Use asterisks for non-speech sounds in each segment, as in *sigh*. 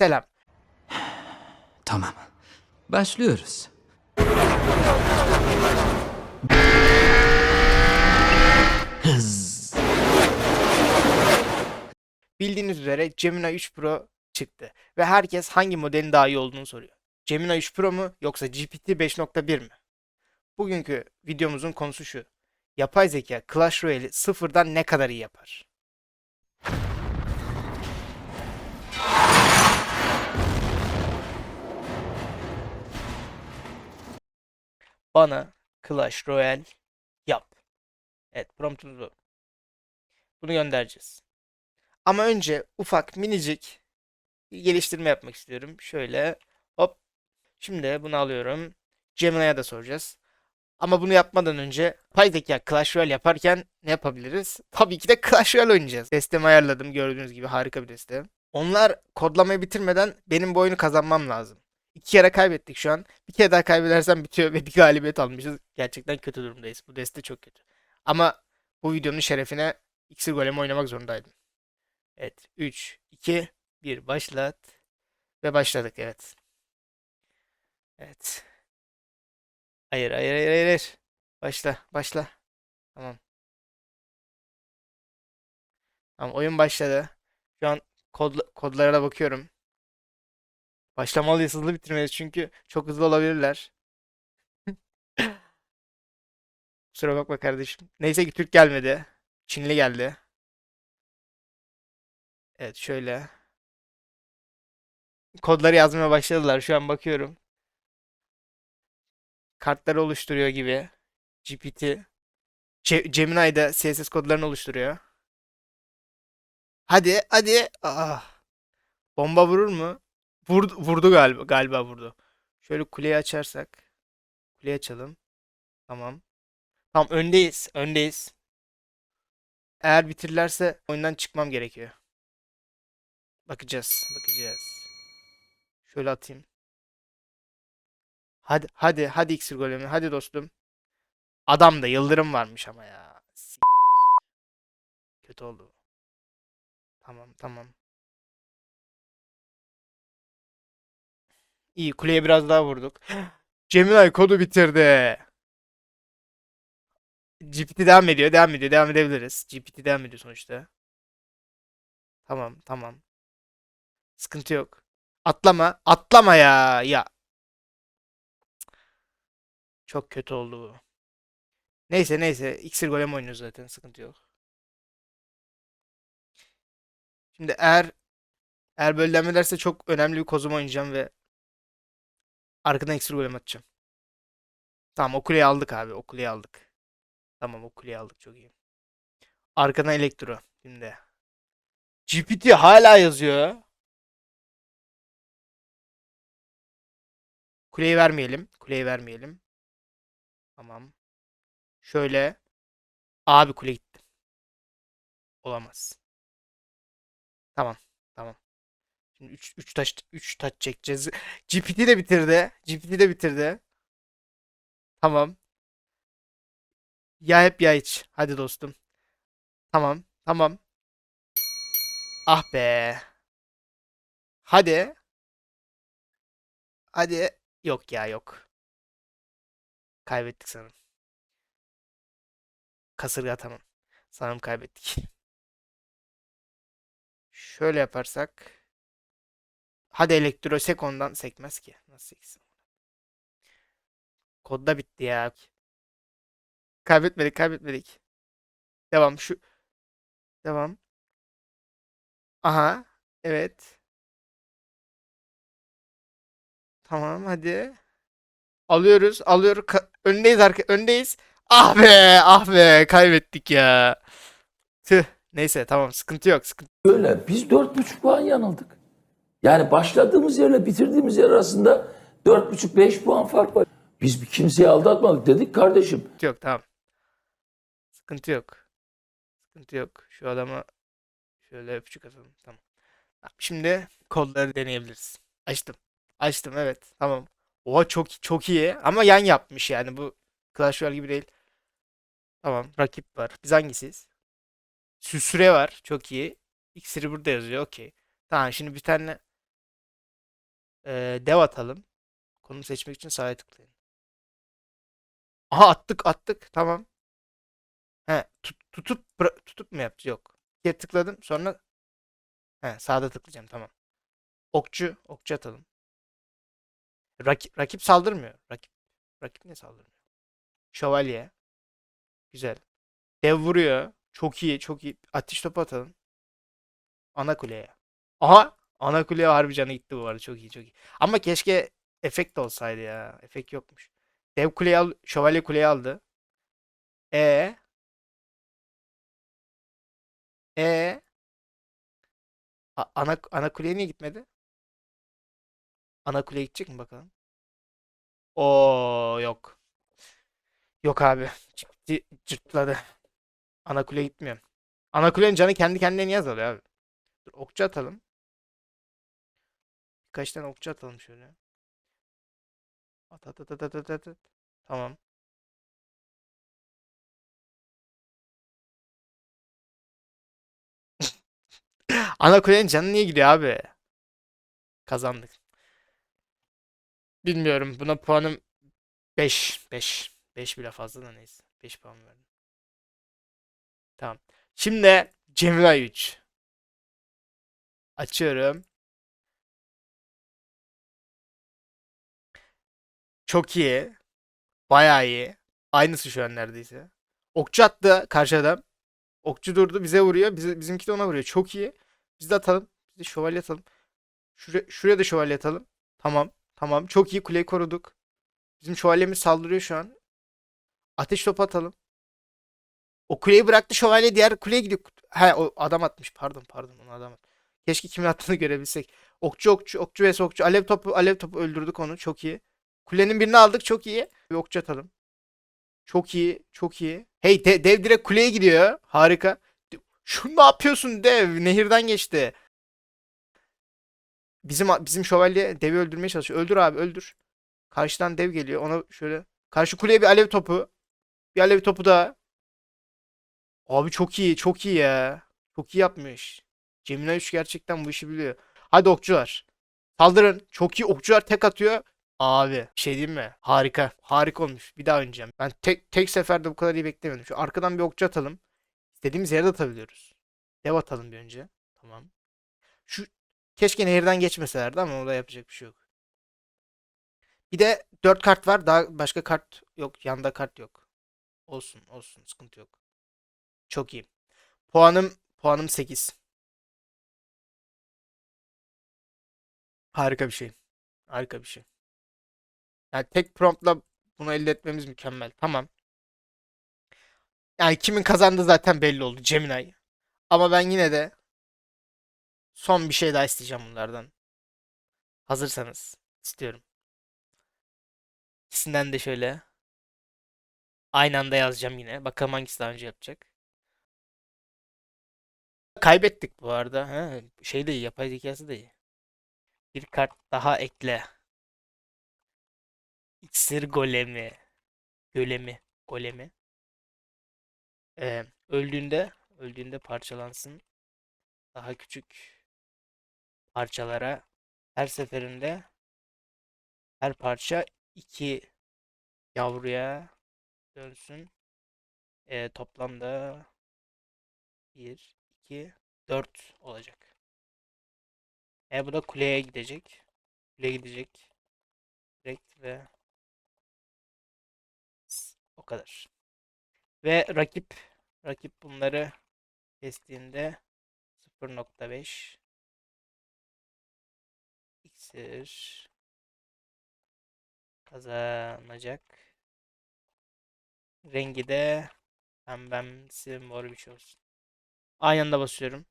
Selam. Tamam. Başlıyoruz. Hız. Bildiğiniz üzere Gemini 3 Pro çıktı ve herkes hangi modelin daha iyi olduğunu soruyor. Gemini 3 Pro mu yoksa GPT 5.1 mi? Bugünkü videomuzun konusu şu. Yapay zeka Clash Royale'i sıfırdan ne kadar iyi yapar? Bana Clash Royale yap. Evet promptumuz bu. Bunu göndereceğiz. Ama önce ufak minicik geliştirme yapmak istiyorum. Şöyle hop. Şimdi bunu alıyorum. Gemini'ye da soracağız. Ama bunu yapmadan önce Pay Zeka Clash Royale yaparken ne yapabiliriz? Tabii ki de Clash Royale oynayacağız. Destemi ayarladım. Gördüğünüz gibi harika bir deste. Onlar kodlamayı bitirmeden benim bu oyunu kazanmam lazım. İki kere kaybettik şu an. Bir kere daha kaybedersem bitiyor ve bir galibiyet almışız. Gerçekten kötü durumdayız. Bu deste çok kötü. Ama bu videonun şerefine iksir golemi oynamak zorundaydım. Evet. 3, 2, 1 başlat. Ve başladık evet. Evet. Hayır hayır hayır hayır. Başla başla. Tamam. Tamam oyun başladı. Şu an kod, kodlara bakıyorum. Başlamalıyız hızlı bitirmeliyiz çünkü çok hızlı olabilirler. Kusura bakma kardeşim. Neyse ki Türk gelmedi. Çinli geldi. Evet şöyle. Kodları yazmaya başladılar. Şu an bakıyorum. Kartları oluşturuyor gibi. GPT. Ce- Gemini de CSS kodlarını oluşturuyor. Hadi hadi. Ah. Bomba vurur mu? Vurdu, vurdu galiba. Galiba vurdu. Şöyle kuleyi açarsak. Kuleyi açalım. Tamam. Tamam öndeyiz. Öndeyiz. Eğer bitirirlerse oyundan çıkmam gerekiyor. Bakacağız. Bakacağız. Şöyle atayım. Hadi hadi hadi iksir golemi. Hadi dostum. Adamda yıldırım varmış ama ya. S- Kötü oldu. Tamam tamam. İyi kuleye biraz daha vurduk. Gemini kodu bitirdi. GPT devam ediyor. Devam ediyor. Devam edebiliriz. GPT devam ediyor sonuçta. Tamam tamam. Sıkıntı yok. Atlama. Atlama ya. Ya. Çok kötü oldu bu. Neyse neyse. İksir golem oynuyoruz zaten. Sıkıntı yok. Şimdi eğer eğer böyle devam ederse çok önemli bir kozum oynayacağım ve arkadan iksir golem atacağım. Tamam o aldık abi. O aldık. Tamam o aldık. Çok iyi. Arkadan elektro. Şimdi. GPT hala yazıyor. Kuleyi vermeyelim. Kuleyi vermeyelim. Tamam. Şöyle. Abi kule gitti. Olamaz. Tamam. Tamam. Şimdi 3 3 taş 3 taş çekeceğiz. *laughs* GPT de bitirdi. GPT de bitirdi. Tamam. Ya hep ya hiç. Hadi dostum. Tamam. Tamam. Ah be. Hadi. Hadi. Yok ya yok. Kaybettik sanırım. Kasırga tamam. Sanırım kaybettik. *laughs* Şöyle yaparsak. Hadi elektro sek ondan sekmez ki. Nasıl seksin? Kodda bitti ya. Kaybetmedik kaybetmedik. Devam şu. Devam. Aha. Evet. Tamam hadi. Alıyoruz. Alıyoruz. Ka- öndeyiz arka. Öndeyiz. Ah be. Ah be. Kaybettik ya. Tüh. Neyse tamam. Sıkıntı yok. Sıkıntı. Öyle. Biz dört buçuk puan yanıldık. Yani başladığımız yerle bitirdiğimiz yer arasında dört buçuk beş puan fark var. Biz kimseyi aldatmadık dedik kardeşim. yok. Tamam. Sıkıntı yok. Sıkıntı yok. Şu adama şöyle öpücük atalım. Tamam. Şimdi kodları deneyebiliriz. Açtım. Açtım evet. Tamam. Oha çok çok iyi ama yan yapmış yani bu Clash Royale gibi değil. Tamam rakip var. Biz hangisiyiz? Sü- Süre var. Çok iyi. İksiri burada yazıyor. Okey. Tamam şimdi bir tane Ee, dev atalım. Konum seçmek için sağa tıklayın. Aha attık attık. Tamam. He, tut- tutup tutup mu yaptı? Yok. Bir tıkladım. Sonra he, sağda tıklayacağım. Tamam. Okçu, okçu atalım. Rakip, rakip saldırmıyor. Rakip, rakip niye saldırmıyor? Şövalye. Güzel. Dev vuruyor. Çok iyi, çok iyi. Ateş topu atalım. Ana kuleye. Aha! Ana kuleye harbi canı gitti bu arada. Çok iyi, çok iyi. Ama keşke efekt olsaydı ya. Efekt yokmuş. Dev kuleyi al, şövalye kuleyi aldı. E e A- ana ana kuleye niye gitmedi? Ana kuleye gidecek mi bakalım? Oo yok. Yok abi. Ciddi cırtladı. Ana kuleye gitmiyor. Ana kulenin canı kendi kendine niye azalıyor abi? Dur, okçu atalım. Birkaç tane okçu atalım şöyle. At at at at at at at. Tamam. *laughs* Ana kulenin canı niye gidiyor abi? Kazandık. Bilmiyorum. Buna puanım 5. 5. 5 bile fazla da neyse. 5 puan verdim. Tamam. Şimdi Cemilay 3. Açıyorum. Çok iyi. Bayağı iyi. Aynısı şu an neredeyse. Okçu attı karşı adam. Okçu durdu bize vuruyor. Bize, bizimki de ona vuruyor. Çok iyi. Biz de atalım. Biz de şövalye atalım. Şuraya, şuraya da şövalye atalım. Tamam. Tamam. Çok iyi. Kuleyi koruduk. Bizim şövalyemiz saldırıyor şu an. Ateş topu atalım. O kuleyi bıraktı şövalye diğer kuleye gidiyor. He o adam atmış. Pardon pardon onu adam at. Keşke kimin attığını görebilsek. Okçu okçu okçu vs okçu. Alev topu alev topu öldürdük onu. Çok iyi. Kulenin birini aldık. Çok iyi. Bir okçu atalım. Çok iyi. Çok iyi. Hey de- dev direkt kuleye gidiyor. Harika. Şu ne yapıyorsun dev? Nehirden geçti. Bizim bizim şövalye devi öldürmeye çalışıyor. Öldür abi öldür. Karşıdan dev geliyor. Ona şöyle karşı kuleye bir alev topu. Bir alev topu daha. Abi çok iyi, çok iyi ya. Çok iyi yapmış. Cemile 3 gerçekten bu işi biliyor. Hadi okçular. Saldırın. Çok iyi okçular tek atıyor. Abi şey diyeyim mi? Harika. Harika olmuş. Bir daha oynayacağım. Ben tek tek seferde bu kadar iyi beklemedim. Şu arkadan bir okçu atalım. İstediğimiz yere de atabiliyoruz. Dev atalım bir önce. Tamam. Şu keşke nehirden geçmeselerdi ama orada yapacak bir şey yok. Bir de 4 kart var. Daha başka kart yok. Yanda kart yok. Olsun, olsun. Sıkıntı yok. Çok iyi. Puanım puanım 8. Harika bir şey. Harika bir şey. Yani tek promptla bunu elde etmemiz mükemmel. Tamam. Yani kimin kazandığı zaten belli oldu. Gemini. Ama ben yine de son bir şey daha isteyeceğim bunlardan. Hazırsanız istiyorum. İkisinden de şöyle aynı anda yazacağım yine. Bakalım hangisi daha önce yapacak. Kaybettik bu arada. He, şey de iyi, yapay zekası da iyi. Bir kart daha ekle. İksir golemi. Golemi. Golemi. Ee, öldüğünde öldüğünde parçalansın. Daha küçük parçalara her seferinde her parça iki yavruya dönsün. Ee, toplamda 1, 2, 4 olacak. E bu da kuleye gidecek. Kuleye gidecek. Direkt ve kadar. Ve rakip rakip bunları kestiğinde 0.5 iksir kazanacak. Rengi de pembemsi mor bir şey olsun. Aynı anda basıyorum.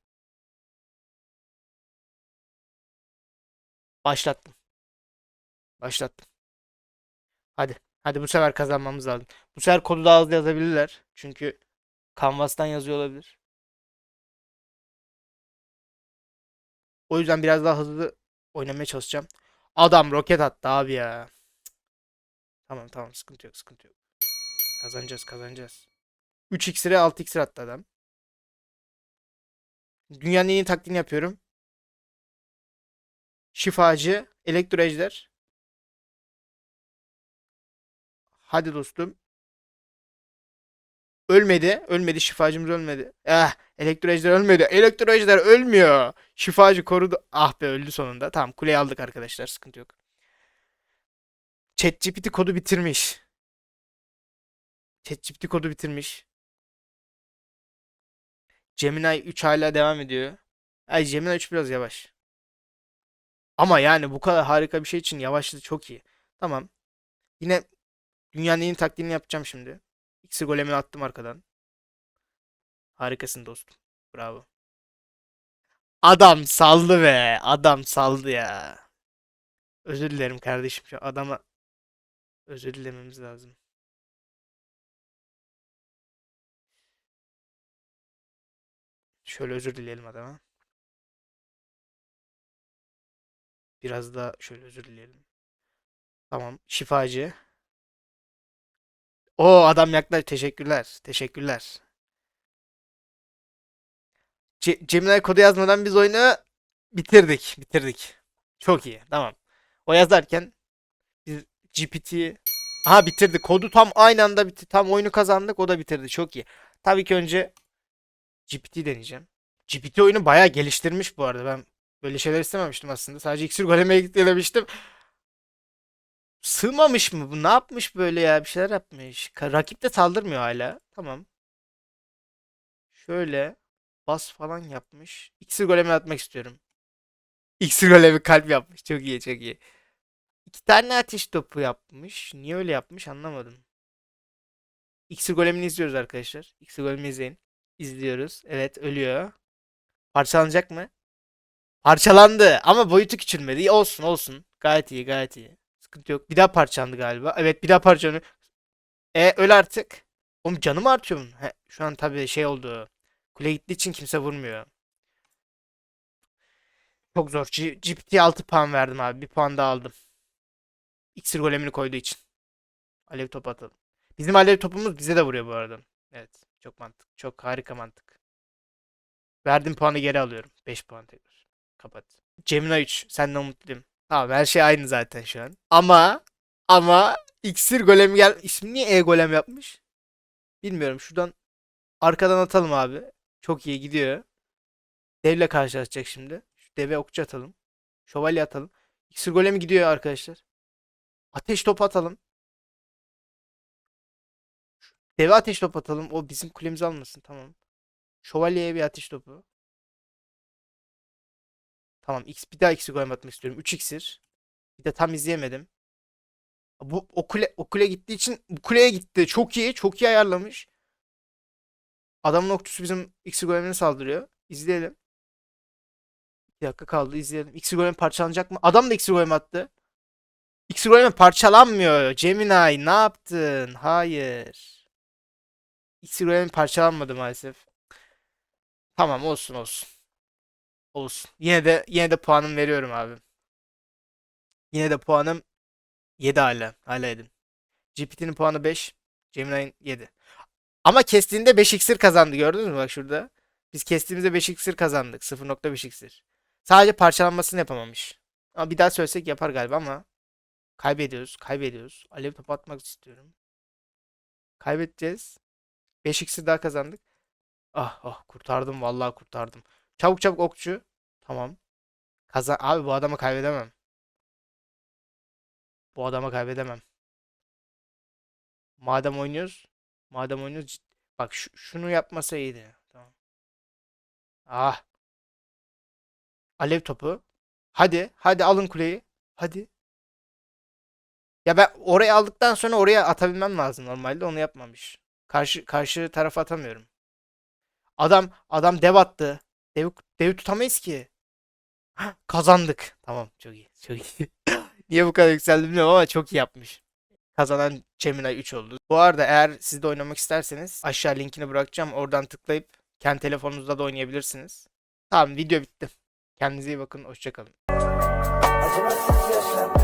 Başlattım. Başlattım. Hadi. Hadi bu sefer kazanmamız lazım. Bu sefer kodu daha hızlı yazabilirler. Çünkü Canvas'tan yazıyor olabilir. O yüzden biraz daha hızlı oynamaya çalışacağım. Adam roket attı abi ya. Tamam tamam sıkıntı yok sıkıntı yok. Kazanacağız kazanacağız. 3 iksire 6 iksir attı adam. Dünyanın en iyi taktiğini yapıyorum. Şifacı. Elektro ejder. Hadi dostum. Ölmedi. Ölmedi. Şifacımız ölmedi. Eh. Elektro ejder ölmedi. Elektro ejder ölmüyor. Şifacı korudu. Ah be öldü sonunda. Tamam kuleyi aldık arkadaşlar. Sıkıntı yok. ChatGPT kodu bitirmiş. ChatGPT kodu bitirmiş. Gemini 3 hala devam ediyor. Ay Gemini 3 biraz yavaş. Ama yani bu kadar harika bir şey için yavaşlığı çok iyi. Tamam. Yine dünyanın en iyi taktiğini yapacağım şimdi. X'i golemi attım arkadan. Harikasın dostum. Bravo. Adam saldı be. Adam saldı ya. Özür dilerim kardeşim. Şu adama özür dilememiz lazım. Şöyle özür dileyelim adama. Biraz da şöyle özür dileyelim. Tamam. Şifacı. O adam yaklaş. Teşekkürler. Teşekkürler. Ce Gemini kodu yazmadan biz oyunu bitirdik. Bitirdik. Çok iyi. Tamam. O yazarken biz GPT Aha bitirdi. Kodu tam aynı anda bitti. Tam oyunu kazandık. O da bitirdi. Çok iyi. Tabii ki önce GPT deneyeceğim. GPT oyunu bayağı geliştirmiş bu arada. Ben böyle şeyler istememiştim aslında. Sadece iksir golem'e denemiştim. Sığmamış mı bu? Ne yapmış böyle ya? Bir şeyler yapmış. Rakip de saldırmıyor hala. Tamam. Şöyle bas falan yapmış. İksir golemi atmak istiyorum. İksir golemi kalp yapmış. Çok iyi, çok iyi. İki tane ateş topu yapmış. Niye öyle yapmış anlamadım. İksir golemini izliyoruz arkadaşlar. İksir golemi izleyin. İzliyoruz. Evet ölüyor. Parçalanacak mı? Parçalandı ama boyutu küçülmedi. Olsun olsun. Gayet iyi gayet iyi. Sıkıntı yok. Bir daha parçalandı galiba. Evet bir daha parçalanıyor. E öl artık. Oğlum canım artıyor bunun. He, şu an tabii şey oldu. Kule gittiği için kimse vurmuyor. Çok zor. GPT'ye 6 puan verdim abi. Bir puan daha aldım. İksir golemini koyduğu için. Alev top atalım. Bizim alev topumuz bize de vuruyor bu arada. Evet. Çok mantık. Çok harika mantık. Verdiğim puanı geri alıyorum. 5 puan tekrar. Kapat. Cemina 3. Senden mutluyum. Tamam her şey aynı zaten şu an. Ama ama iksir golemi gel. İsmi niye E golem yapmış? Bilmiyorum. Şuradan arkadan atalım abi. Çok iyi gidiyor. Devle karşılaşacak şimdi. Şu deve okçu atalım. Şövalye atalım. İksir golemi gidiyor arkadaşlar. Ateş topu atalım. Deve ateş topu atalım. O bizim kulemizi almasın. Tamam. Şövalyeye bir ateş topu. Tamam. X bir daha X'i golem istiyorum. 3 iksir. Bir de tam izleyemedim. Bu o kule gittiği için bu kuleye gitti. Çok iyi. Çok iyi ayarlamış. Adamın okçusu bizim X'i golemine saldırıyor. İzleyelim. Bir dakika kaldı. izleyelim. X'i golem parçalanacak mı? Adam da X'i golem attı. X'i golem parçalanmıyor. Gemini ne yaptın? Hayır. X'i golem parçalanmadı maalesef. Tamam olsun olsun. Olsun. Yine de yine de puanım veriyorum abi. Yine de puanım 7 hala. Hala 7. GPT'nin puanı 5. Gemini'nin 7. Ama kestiğinde 5 iksir kazandı gördünüz mü bak şurada. Biz kestiğimizde 5 iksir kazandık. 0.5 iksir. Sadece parçalanmasını yapamamış. Ama bir daha söylesek yapar galiba ama kaybediyoruz. Kaybediyoruz. Alev topu atmak istiyorum. Kaybedeceğiz. 5 iksir daha kazandık. Ah ah kurtardım vallahi kurtardım. Çabuk çabuk okçu. Tamam. Kazan abi bu adamı kaybedemem. Bu adamı kaybedemem. Madem oynuyoruz. Madem oynuyoruz. cid- Bak şu, şunu yapmasa iyiydi. Tamam. Ah. Alev topu. Hadi. Hadi alın kuleyi. Hadi. Ya ben oraya aldıktan sonra oraya atabilmem lazım normalde. Onu yapmamış. Karşı karşı tarafa atamıyorum. Adam adam dev attı. Dev, dev tutamayız ki. Kazandık. Tamam çok iyi. Çok iyi. *laughs* Niye bu kadar yükseldim bilmiyorum ama çok iyi yapmış. Kazanan Gemini 3 oldu. Bu arada eğer siz de oynamak isterseniz aşağı linkini bırakacağım. Oradan tıklayıp kendi telefonunuzda da oynayabilirsiniz. Tamam video bitti. Kendinize iyi bakın. Hoşçakalın. Acımasız yaşam